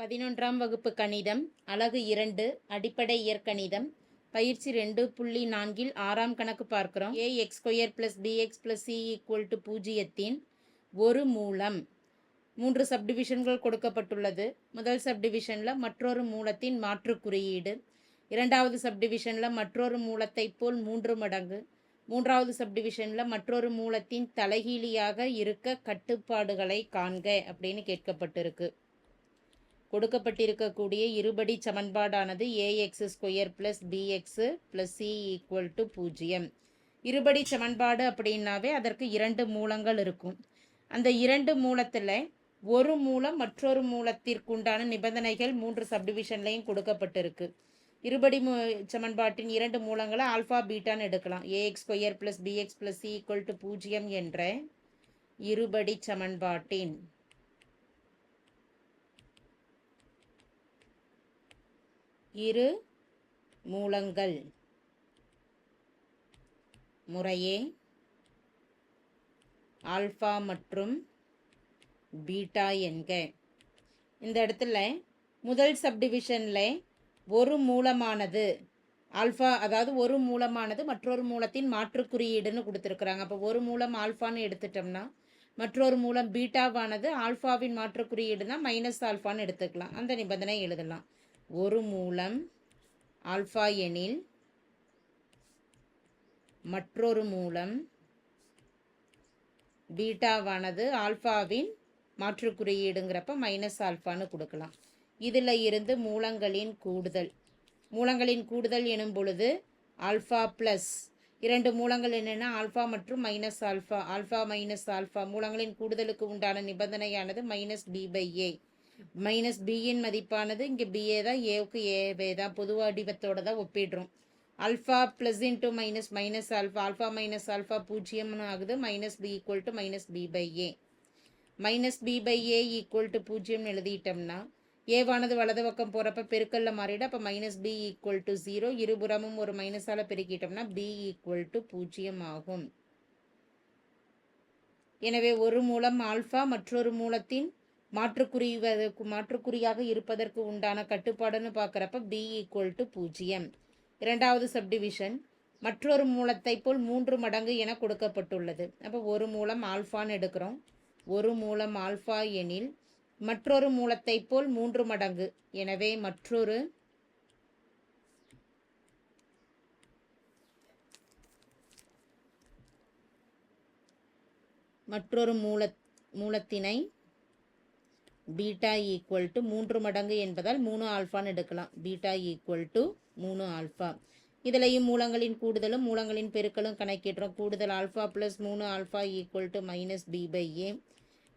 பதினொன்றாம் வகுப்பு கணிதம் அலகு இரண்டு அடிப்படை இயற்கணிதம் பயிற்சி ரெண்டு புள்ளி நான்கில் ஆறாம் கணக்கு பார்க்குறோம். A X square plus BX plus C equal to பூஜ்ஜியத்தின் ஒரு மூலம். மூன்று சப்டிவிஷன்கள் கொடுக்கப்பட்டுள்ளது. முதல் சப்டிவிஷனில் மற்றொரு மூலத்தின் மாற்று குறியீடு. இரண்டாவது சப்டிவிஷனில் மற்றொரு மூலத்தைப் போல் மூன்று மடங்கு. மூன்றாவது சப்டிவிஷனில் மற்றொரு மூலத்தின் தலைகீழியாக இருக்க கட்டுப்பாடுகளை காண்க அப்படின்னு கேட்கப்பட்டிருக்கு. கொடுக்கப்பட்டிருக்கக்கூடிய இருபடி சமன்பாடானது AX square plus BX plus C equal to பூஜ்ஜியம். இருபடி சமன்பாடு அப்படின்னாவே அதற்கு இரண்டு மூலங்கள் இருக்கும். அந்த இரண்டு மூலத்தில் ஒரு மூலம் மற்றொரு மூலத்திற்குண்டான நிபந்தனைகள் மூன்று சப்டிவிஷன்லையும் கொடுக்கப்பட்டிருக்கு. இருபடி மூ சமன்பாட்டின் இரண்டு மூலங்களை ஆல்ஃபா பீட்டான்னு எடுக்கலாம். AX square plus BX plus C equal to பூஜ்ஜியம் என்ற இருபடி சமன்பாட்டின் இரு மூலங்கள். முறையே. ஆல்ஃபா மற்றும் பீட்டா என்க. இந்த இடத்துல முதல் சப்டிவிஷனில் ஒரு மூலமானது ஆல்ஃபா அதாவது ஒரு மூலமானது மற்றொரு மூலத்தின் மாற்று குறியீடுன்னு கொடுத்துருக்குறாங்க. அப்போ ஒரு மூலம் ஆல்ஃபான்னு எடுத்துட்டோம்னா மற்றொரு மூலம் பீட்டாவானது ஆல்ஃபாவின் மாற்று குறியீடுனா மைனஸ் ஆல்ஃபான்னு எடுத்துக்கலாம். அந்த நிபந்தனை எழுதலாம். ஒரு மூலம் ஆல்ஃபா எனில் மற்றொரு மூலம் பீட்டாவானது ஆல்ஃபாவின் மாற்று குறியீடுங்கிறப்ப மைனஸ் ஆல்ஃபான்னு கொடுக்கலாம். இதில் இருந்து மூலங்களின் கூடுதல். மூலங்களின் கூடுதல் எனும் பொழுது ஆல்ஃபா ப்ளஸ் இரண்டு மூலங்கள் என்னென்னா ஆல்ஃபா மற்றும் minus alpha. Alpha minus alpha. மூலங்களின் கூடுதலுக்கு உண்டான நிபந்தனையானது minus B by A minus பியின் மதிப்பானது இங்கே பிஏ தான் ஏவுக்கு ஏவே தான். பொது வடிவத்தோட தான் ஒப்பிடுறோம். Alpha plus into minus minus alpha alpha minus alpha பூஜ்ஜியம்னு ஆகுது. Minus B equal to minus B by A minus B by A equal to பூஜ்ஜியம்னு எழுதிட்டோம்னா ஏவானது வலது பக்கம் போகிறப்ப பெருக்கல்ல மாறிடும் அப்போ minus B equal to zero இருபுறமும் ஒரு மைனஸால் பெருக்கிட்டோம்னா பி ஈக்குவல் டு பூஜ்ஜியம் ஆகும். எனவே ஒரு மூலம் ஆல்ஃபா மற்றொரு மூலத்தின் மாற்றுக்குறி மாற்றுக்குறியாக இருப்பதற்கு உண்டான கட்டுப்பாடுன்னு பார்க்குறப்ப பி ஈக்குவல் டு பூஜ்ஜியம். இரண்டாவது சப்டிவிஷன் மற்றொரு மூலத்தை போல் மூன்று மடங்கு என கொடுக்கப்பட்டுள்ளது. அப்போ ஒரு மூலம் ஆல்ஃபான்னு எடுக்கிறோம். ஒரு மூலம் ஆல்ஃபா எனில் மற்றொரு மூலத்தை போல் மூன்று மடங்கு. எனவே மற்றொரு மற்றொரு மூல மூலத்தினை பீட்டா ஈக்குவல் டு மூன்று மடங்கு என்பதால் மூணு ஆல்ஃபான்னு எடுக்கலாம். பீட்டா ஈக்குவல் டு மூணு ஆல்ஃபா. இதுலேயும் மூலங்களின் கூடுதலும் மூலங்களின் பெருக்கலும் கணக்கிடுறோம். கூடுதல் ஆல்ஃபா ப்ளஸ் மூணு alpha equal to minus B by A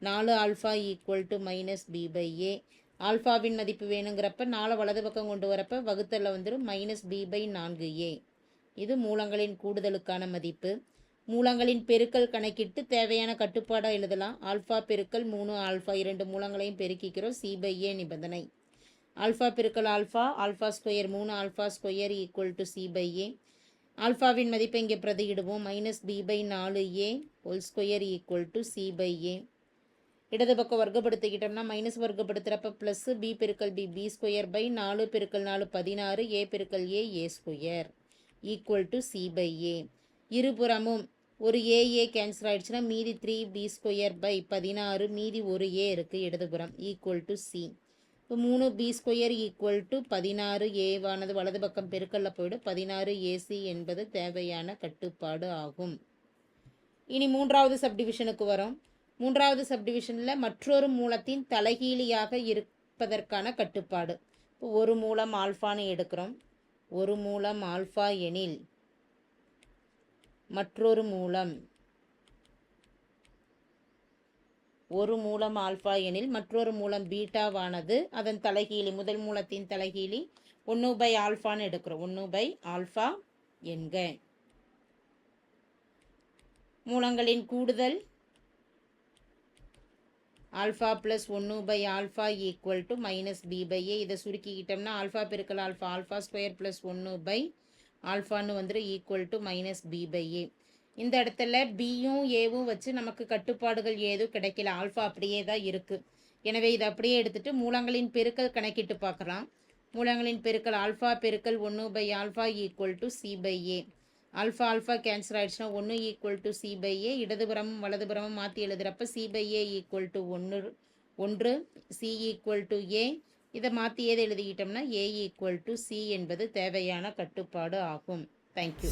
நாலு alpha equal to minus B by A ஆல்ஃபாவின் மதிப்பு வேணுங்கிறப்ப நாலு வலது பக்கம் கொண்டு வரப்ப வகுத்தலில் வந்துடும் மைனஸ் பி பை நான்கு ஏ இது மூலங்களின் கூடுதலுக்கான மதிப்பு. மூலங்களின் பெருக்கல் கணக்கிட்டு தேவையான கட்டுப்பாடாக எழுதலாம். ஆல்ஃபா பெருக்கல் மூணு ஆல்ஃபா இரண்டு மூலங்களையும் பெருக்கிக்கிறோம். சி பை ஏ நிபந்தனை. ஆல்ஃபா பெருக்கல் ஆல்ஃபா ஆல்ஃபா ஸ்கொயர் மூணு alpha square equal to C by A ஆல்ஃபாவின் மதிப்பை இங்கே பிரதியிடுவோம். மைனஸ் பி பை நாலு A whole square equal to C by A இடது பக்கம் வர்க்கப்படுத்திக்கிட்டோம்னா மைனஸ் வர்க்கப்படுத்துகிறப்ப ப்ளஸ்ஸு பி பெருக்கல் பி பி ஸ்கொயர் பை நாலு பெருக்கல் நாலு பதினாறு ஏ பெருக்கல் A A square equal to C by A இருபுறமும் ஒரு ஏ ஏ கேன்சல் ஆகிடுச்சுன்னா மீதி த்ரீ பி ஸ்கொயர் பை பதினாறு மீதி ஒரு ஏ இருக்குது இடதுபுறம் ஈக்குவல் டு சி இப்போ மூணு பி ஸ்கொயர் ஈக்குவல் டு பதினாறு ஏவானது வலது பக்கம் பெருக்கல்ல போயிடும் பதினாறு ஏசி என்பது தேவையான கட்டுப்பாடு ஆகும். இனி மூன்றாவது சப்டிவிஷனுக்கு வரும். மூன்றாவது சப்டிவிஷனில் மற்றொரு மூலத்தின் தலைகீழியாக இருப்பதற்கான கட்டுப்பாடு. இப்போ ஒரு மூலம் ஆல்ஃபான்னு எடுக்கிறோம். ஒரு மூலம் ஆல்ஃபா எனில் மற்றொரு மூலம். ஒரு மூலம் ஆல்ஃபா எனில் மற்றொரு மூலம் பீட்டாவானது அதன் தலைகீழி முதல் மூலத்தின் தலைகீழி ஒன்று பை ஆல்ஃபான்னு எடுக்கிறோம். ஒன்று பை ஆல்ஃபா என்க. மூலங்களின் கூடுதல் ஆல்ஃபா ப்ளஸ் ஒன்று by alpha equal to minus B by A. இதை சுருக்கிக்கிட்டோம்னா ஆல்ஃபா பெருக்கல் ஆல்ஃபா ஆல்ஃபா ஸ்கொயர் ப்ளஸ் ஒன்று பை ஆல்ஃபான்னு வந்துடும் equal to minus B by A இந்த இடத்துல பியும் ஏவும் வச்சு நமக்கு கட்டுப்பாடுகள் ஏதும் கிடைக்கல. ஆல்ஃபா அப்படியே தான் இருக்குது எனவே இதை அப்படியே எடுத்துட்டு மூலங்களின் பெருக்கல் கணக்கிட்டு பார்க்கலாம். மூலங்களின் பெருக்கல் ஆல்ஃபா பெருக்கல் ஒன்று by alpha equal to C by A alpha alpha cancel ஆயிடுச்சுன்னா ஒன்று equal to C by A இடதுபுறமும் வலதுபுறமும் மாற்றி எழுதுகிறப்ப C by A equal to ஒன்று ஒன்று சி ஈக்குவல் டு ஏ இதை மாற்றி ஏதை எழுதிக்கிட்டோம்னா ஏ ஈக்குவல் டு சி என்பது தேவையான கட்டுப்பாடு ஆகும். தேங்க்யூ